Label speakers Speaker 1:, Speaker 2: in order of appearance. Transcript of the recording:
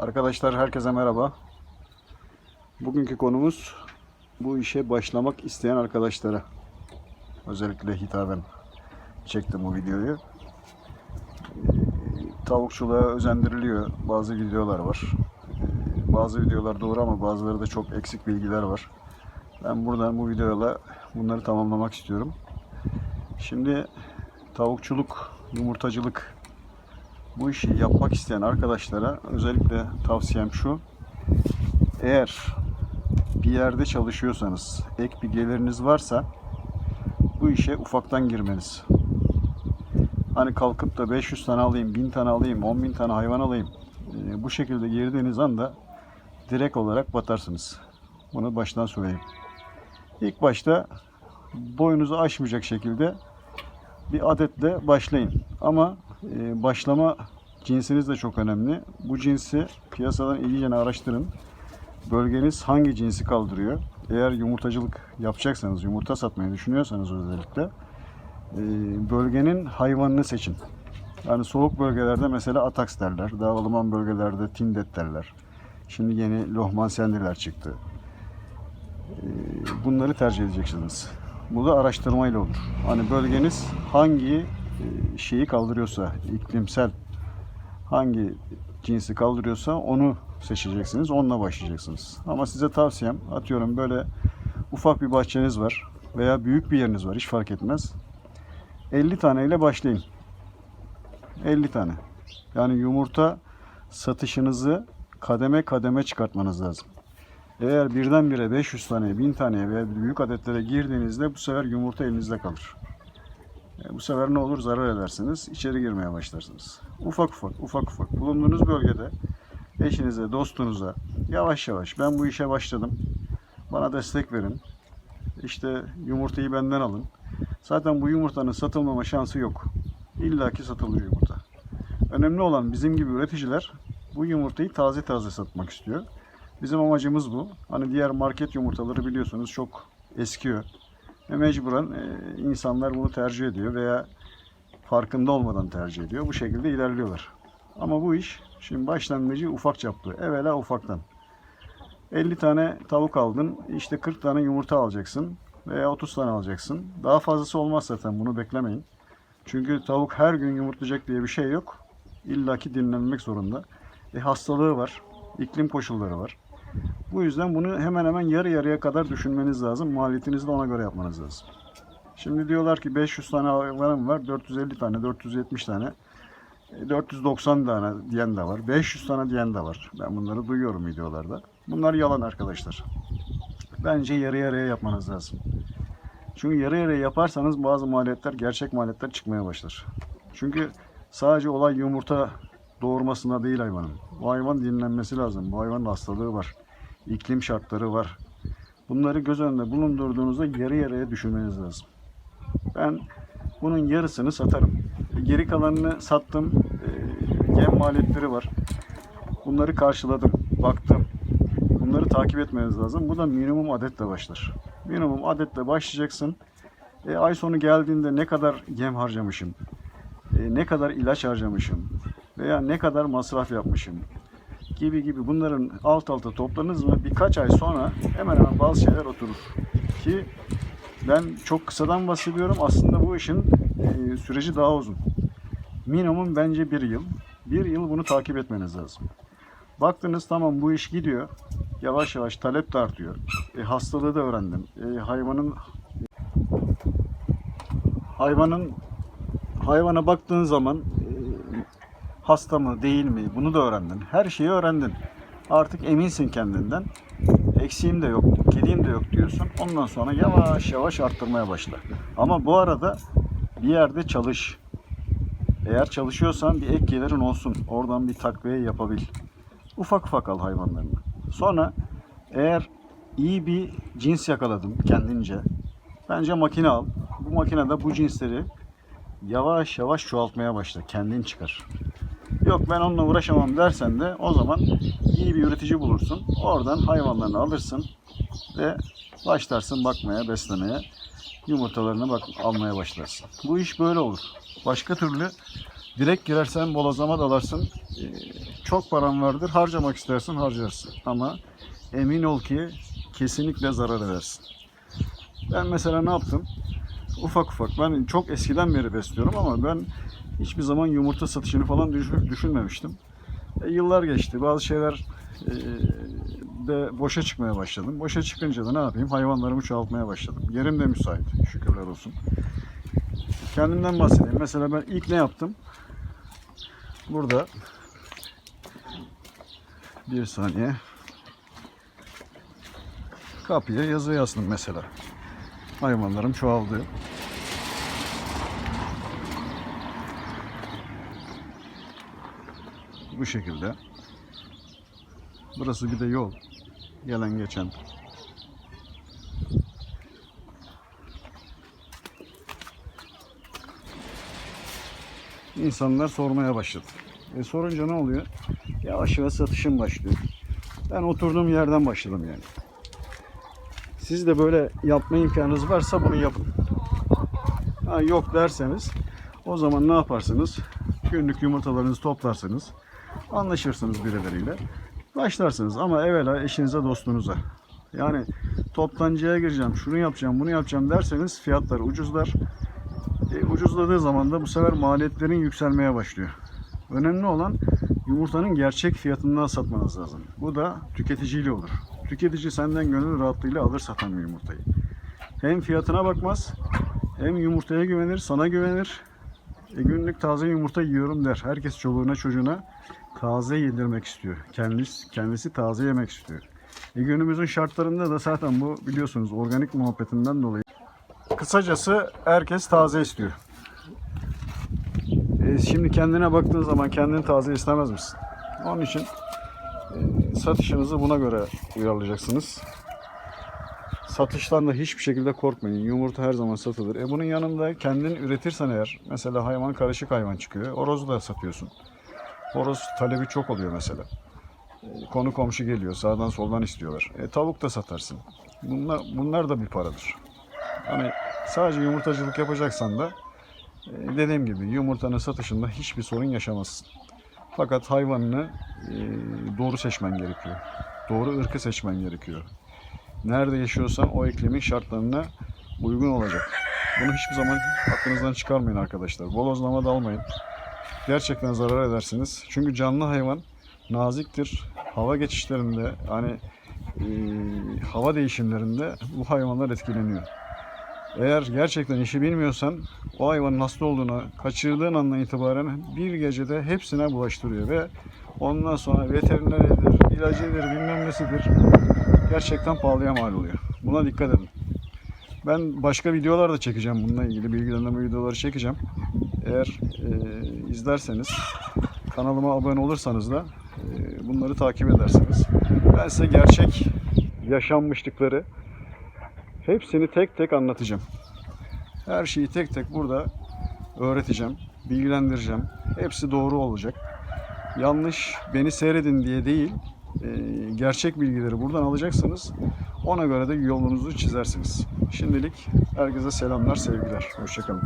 Speaker 1: Arkadaşlar herkese merhaba. Bugünkü konumuz bu işe başlamak isteyen arkadaşlara özellikle hitaben çektim bu videoyu. Ee, Tavukçuluğa özendiriliyor. Bazı videolar var. Ee, Bazı videolar doğru ama bazıları da çok eksik bilgiler var. Ben buradan bu videoyla bunları tamamlamak istiyorum. Şimdi tavukçuluk, yumurtacılık bu işi yapmak isteyen arkadaşlara özellikle tavsiyem şu. Eğer bir yerde çalışıyorsanız, ek bir geliriniz varsa bu işe ufaktan girmeniz. Hani kalkıp da 500 tane alayım, 1000 tane alayım, 10 bin tane hayvan alayım. Ee, bu şekilde girdiğiniz anda direkt olarak batarsınız. Bunu baştan söyleyeyim. İlk başta boyunuzu aşmayacak şekilde bir adetle başlayın. Ama e, başlama cinsiniz de çok önemli. Bu cinsi piyasadan iyice araştırın. Bölgeniz hangi cinsi kaldırıyor? Eğer yumurtacılık yapacaksanız, yumurta satmayı düşünüyorsanız özellikle e, bölgenin hayvanını seçin. Yani soğuk bölgelerde mesela ataks derler. Daha ılıman bölgelerde tindet derler. Şimdi yeni lohman sendiler çıktı. E, bunları tercih edeceksiniz. Bu da araştırmayla olur. Hani bölgeniz hangi şeyi kaldırıyorsa, iklimsel hangi cinsi kaldırıyorsa onu seçeceksiniz, onunla başlayacaksınız. Ama size tavsiyem, atıyorum böyle ufak bir bahçeniz var veya büyük bir yeriniz var, hiç fark etmez. 50 tane ile başlayın. 50 tane. Yani yumurta satışınızı kademe kademe çıkartmanız lazım. Eğer birdenbire 500 tane, 1000 tane veya büyük adetlere girdiğinizde bu sefer yumurta elinizde kalır. E, bu sefer ne olur? Zarar edersiniz. İçeri girmeye başlarsınız. Ufak ufak, ufak ufak. Bulunduğunuz bölgede eşinize, dostunuza yavaş yavaş ben bu işe başladım. Bana destek verin. İşte yumurtayı benden alın. Zaten bu yumurtanın satılmama şansı yok. İlla ki satılıyor yumurta. Önemli olan bizim gibi üreticiler bu yumurtayı taze taze satmak istiyor. Bizim amacımız bu. Hani diğer market yumurtaları biliyorsunuz çok eskiyor. Mecburen e, insanlar bunu tercih ediyor veya farkında olmadan tercih ediyor. Bu şekilde ilerliyorlar. Ama bu iş şimdi başlangıcı ufak çaplı. Evvela ufaktan. 50 tane tavuk aldın. işte 40 tane yumurta alacaksın. Veya 30 tane alacaksın. Daha fazlası olmaz zaten bunu beklemeyin. Çünkü tavuk her gün yumurtlayacak diye bir şey yok. İlla ki dinlenmek zorunda. E hastalığı var. iklim koşulları var. Bu yüzden bunu hemen hemen yarı yarıya kadar düşünmeniz lazım. Maliyetinizi de ona göre yapmanız lazım. Şimdi diyorlar ki 500 tane hayvanım var, 450 tane, 470 tane, e, 490 tane diyen de var, 500 tane diyen de var. Ben bunları duyuyorum videolarda. Bunlar yalan arkadaşlar. Bence yarı yarıya yapmanız lazım. Çünkü yarı yarıya yaparsanız bazı maliyetler, gerçek maliyetler çıkmaya başlar. Çünkü sadece olay yumurta doğurmasında değil hayvanın. Bu hayvan dinlenmesi lazım. Bu hayvanın hastalığı var. İklim şartları var. Bunları göz önünde bulundurduğunuzda yarı yarıya düşünmeniz lazım. Ben bunun yarısını satarım. Geri kalanını sattım. Ee, Yem maliyetleri var. Bunları karşıladım. Baktım. Bunları takip etmeniz lazım. Bu da minimum adetle başlar. Minimum adetle başlayacaksın. E, ay sonu geldiğinde ne kadar yem harcamışım, e, ne kadar ilaç harcamışım veya ne kadar masraf yapmışım gibi gibi bunların alt alta topladınız mı birkaç ay sonra hemen hemen bazı şeyler oturur. Ki ben çok kısadan bahsediyorum. Aslında bu işin e, süreci daha uzun. Minimum bence bir yıl. Bir yıl bunu takip etmeniz lazım. Baktınız tamam bu iş gidiyor. Yavaş yavaş talep de artıyor. E, hastalığı da öğrendim. E, hayvanın hayvanın hayvana baktığın zaman hasta mı değil mi bunu da öğrendin. Her şeyi öğrendin. Artık eminsin kendinden. Eksiğim de yok, kediğim de yok diyorsun. Ondan sonra yavaş yavaş arttırmaya başla. Ama bu arada bir yerde çalış. Eğer çalışıyorsan bir ek gelirin olsun. Oradan bir takviye yapabil. Ufak ufak al hayvanlarını. Sonra eğer iyi bir cins yakaladın kendince. Bence makine al. Bu makinede bu cinsleri yavaş yavaş çoğaltmaya başla. Kendin çıkar. Yok ben onunla uğraşamam dersen de o zaman iyi bir üretici bulursun. Oradan hayvanlarını alırsın ve başlarsın bakmaya, beslemeye. Yumurtalarını bak almaya başlarsın. Bu iş böyle olur. Başka türlü Direkt girersen bolozlama dalarsın. Ee, çok paran vardır. Harcamak istersin harcarsın. Ama emin ol ki kesinlikle zarar edersin. Ben mesela ne yaptım? Ufak ufak. Ben çok eskiden beri besliyorum ama ben hiçbir zaman yumurta satışını falan düşün- düşünmemiştim. E, yıllar geçti. Bazı şeyler e, de boşa çıkmaya başladım. Boşa çıkınca da ne yapayım? Hayvanlarımı çoğaltmaya başladım. Yerim de müsait. Şükürler olsun. Kendimden bahsedeyim. Mesela ben ilk ne yaptım? Burada bir saniye kapıya yazı yazdım mesela. Hayvanlarım çoğaldı. Bu şekilde. Burası bir de yol. Gelen geçen. İnsanlar sormaya başladı. E sorunca ne oluyor? Yavaş yavaş satışım başlıyor. Ben oturduğum yerden başladım yani. Siz de böyle yapma imkanınız varsa bunu yapın. Ha, yok derseniz o zaman ne yaparsınız? Günlük yumurtalarınızı toplarsınız. Anlaşırsınız birileriyle. Başlarsınız ama evvela eşinize dostunuza. Yani toptancıya gireceğim, şunu yapacağım, bunu yapacağım derseniz fiyatlar ucuzlar. E, ucuzladığı zaman da bu sefer maliyetlerin yükselmeye başlıyor. Önemli olan yumurtanın gerçek fiyatından satmanız lazım. Bu da tüketiciyle olur. Tüketici senden gönül rahatlığıyla alır satan bir yumurtayı. Hem fiyatına bakmaz, hem yumurtaya güvenir, sana güvenir. E, günlük taze yumurta yiyorum der. Herkes çoluğuna çocuğuna taze yedirmek istiyor. Kendisi, kendisi taze yemek istiyor. E, günümüzün şartlarında da zaten bu biliyorsunuz organik muhabbetinden dolayı. Kısacası herkes taze istiyor. E, şimdi kendine baktığın zaman kendini taze istemez misin? Onun için e, satışınızı buna göre uyarlayacaksınız. Satıştan da hiçbir şekilde korkmayın. Yumurta her zaman satılır. E bunun yanında kendin üretirsen eğer, mesela hayvan karışık hayvan çıkıyor. Horozu da satıyorsun. Horoz talebi çok oluyor mesela. E, Konu komşu geliyor, sağdan soldan istiyorlar. E, tavuk da satarsın. Bunlar, bunlar da bir paradır. Hani sadece yumurtacılık yapacaksan da e, dediğim gibi yumurtanın satışında hiçbir sorun yaşamazsın. Fakat hayvanını e, doğru seçmen gerekiyor. Doğru ırkı seçmen gerekiyor. Nerede yaşıyorsan o iklimin şartlarına uygun olacak. Bunu hiçbir zaman aklınızdan çıkarmayın arkadaşlar. Bolozlama dalmayın. Gerçekten zarar edersiniz. Çünkü canlı hayvan naziktir. Hava geçişlerinde hani e, hava değişimlerinde bu hayvanlar etkileniyor. Eğer gerçekten işi bilmiyorsan o hayvanın hasta olduğunu kaçırdığın andan itibaren bir gecede hepsine bulaştırıyor ve ondan sonra veterineridir, ilacıdır, bilmem nesidir gerçekten pahalıya mal oluyor. Buna dikkat edin. Ben başka videolar da çekeceğim bununla ilgili bilgilendirme videoları çekeceğim. Eğer e, izlerseniz kanalıma abone olursanız da e, bunları takip edersiniz. Ben size gerçek yaşanmışlıkları hepsini tek tek anlatacağım. Her şeyi tek tek burada öğreteceğim, bilgilendireceğim. Hepsi doğru olacak. Yanlış beni seyredin diye değil, e, gerçek bilgileri buradan alacaksınız. Ona göre de yolunuzu çizersiniz. Şimdilik herkese selamlar, sevgiler. Hoşçakalın.